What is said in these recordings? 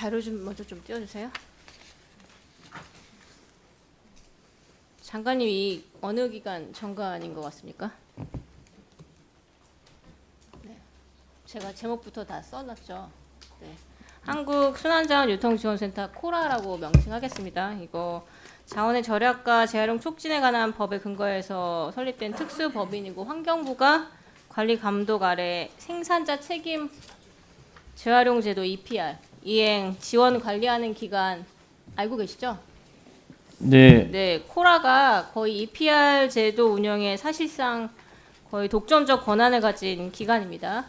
자료 좀 먼저 좀 띄워주세요. 장관님 이 어느 기간 정관인 것 같습니까? 네. 제가 제목부터 다 써놨죠. 네. 한국 순환자원 유통지원센터 코라라고 명칭하겠습니다. 이거 자원의 절약과 재활용 촉진에 관한 법에 근거해서 설립된 특수 법인이고 환경부가 관리 감독 아래 생산자 책임 재활용 제도 EPR 이행 지원 관리하는 기관 알고 계시죠? 네, 네, 코라가 거의 EPR 제도 운영에 사실상 거의 독점적 권한을 가진 기관입니다.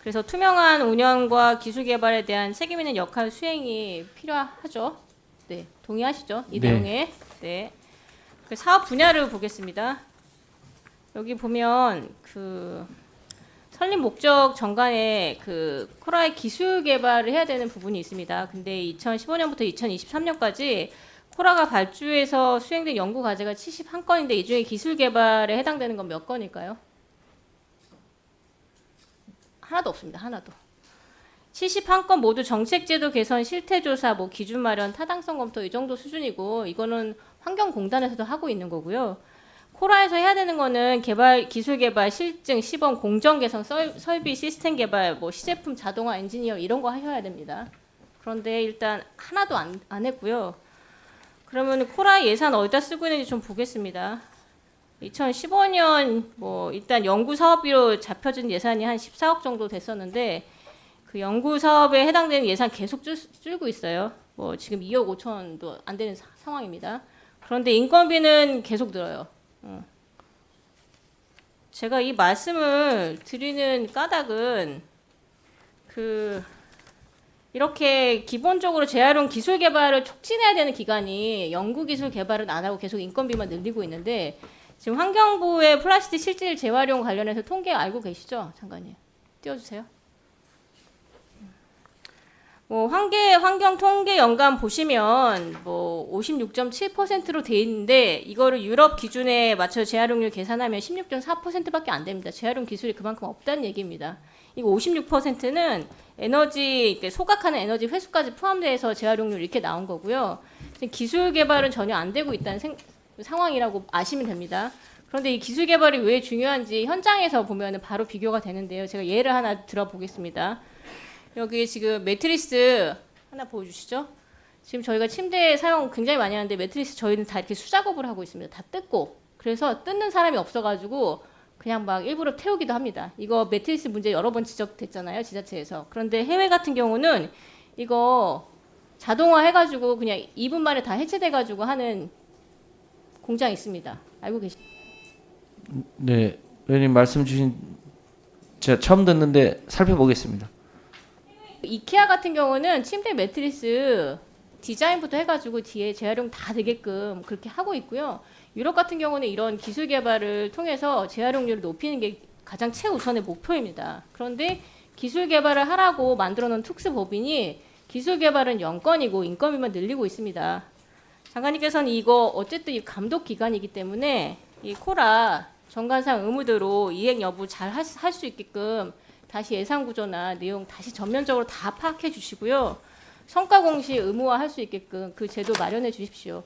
그래서 투명한 운영과 기술 개발에 대한 책임 있는 역할 수행이 필요하죠. 네, 동의하시죠? 이 네. 내용에. 네. 그 사업 분야를 보겠습니다. 여기 보면 그 설립 목적 정관에 그 코라의 기술 개발을 해야 되는 부분이 있습니다. 근데 2015년부터 2023년까지 코라가 발주해서 수행된 연구 과제가 71건인데 이 중에 기술 개발에 해당되는 건 몇 건일까요? 하나도 없습니다. 하나도. 71건 모두 정책제도 개선, 실태조사, 뭐 기준 마련, 타당성 검토 이 정도 수준이고 이거는 환경공단에서도 하고 있는 거고요. 코라에서 해야 되는 거는 개발, 기술 개발, 실증, 시범, 공정 개선, 설, 설비, 시스템 개발, 뭐 시제품, 자동화, 엔지니어 이런 거 하셔야 됩니다. 그런데 일단 하나도 안, 안 했고요. 그러면 코라 예산 어디다 쓰고 있는지 좀 보겠습니다. 2015년 뭐 일단 연구 사업비로 잡혀진 예산이 한 14억 정도 됐었는데 그 연구 사업에 해당되는 예산 계속 줄, 줄고 있어요. 뭐 지금 2억 5천도 안 되는 사- 상황입니다. 그런데 인건비는 계속 늘어요. 어. 제가 이 말씀을 드리는 까닭은 그 이렇게 기본적으로 재활용 기술 개발을 촉진해야 되는 기관이 연구 기술 개발은 안 하고 계속 인건비만 늘리고 있는데 지금 환경부의 플라스틱 실질 재활용 관련해서 통계 알고 계시죠, 장관님? 띄워주세요. 뭐 환계 환경 통계 연간 보시면 뭐 56.7%로 돼 있는데 이거를 유럽 기준에 맞춰 재활용률 계산하면 16.4%밖에 안 됩니다. 재활용 기술이 그만큼 없다는 얘기입니다. 이거 56%는 에너지 소각하는 에너지 회수까지 포함돼서 재활용률 이렇게 나온 거고요. 기술 개발은 전혀 안 되고 있다는 생- 상황이라고 아시면 됩니다. 그런데 이 기술 개발이 왜 중요한지 현장에서 보면 바로 비교가 되는데요. 제가 예를 하나 들어보겠습니다. 여기 지금 매트리스 하나 보여주시죠. 지금 저희가 침대 사용 굉장히 많이 하는데 매트리스 저희는 다 이렇게 수작업을 하고 있습니다. 다 뜯고 그래서 뜯는 사람이 없어가지고 그냥 막 일부러 태우기도 합니다. 이거 매트리스 문제 여러 번 지적됐잖아요, 지자체에서. 그런데 해외 같은 경우는 이거 자동화 해가지고 그냥 2분 만에 다 해체돼가지고 하는 공장이 있습니다. 알고 계시죠? 네, 의원님 말씀 주신 제가 처음 듣는데 살펴보겠습니다. 이케아 같은 경우는 침대 매트리스 디자인부터 해가지고 뒤에 재활용 다 되게끔 그렇게 하고 있고요. 유럽 같은 경우는 이런 기술 개발을 통해서 재활용률을 높이는 게 가장 최우선의 목표입니다. 그런데 기술 개발을 하라고 만들어 놓은 특수 법인이 기술 개발은 영건이고 인건비만 늘리고 있습니다. 장관님께서는 이거 어쨌든 이 감독 기관이기 때문에 이 코라 정관상 의무대로 이행 여부 잘 할 수 있게끔 다시 예산 구조나 내용 다시 전면적으로 다 파악해 주시고요. 성과 공시 의무화 할 수 있게끔 그 제도 마련해 주십시오.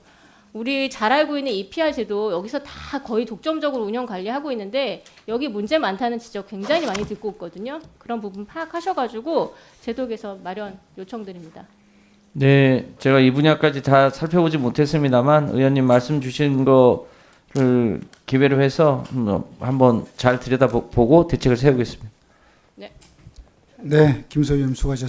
우리 잘 알고 있는 EPR 제도 여기서 다 거의 독점적으로 운영 관리하고 있는데 여기 문제 많다는 지적 굉장히 많이 듣고 있거든요. 그런 부분 파악하셔가지고 제도 개선 마련 요청드립니다. 네, 제가 이 분야까지 다 살펴보지 못했습니다만 의원님 말씀 주신 거를 기회로 해서 음, 한번 잘 들여다보고 대책을 세우겠습니다. 네, 김소연 수고하셨습니다.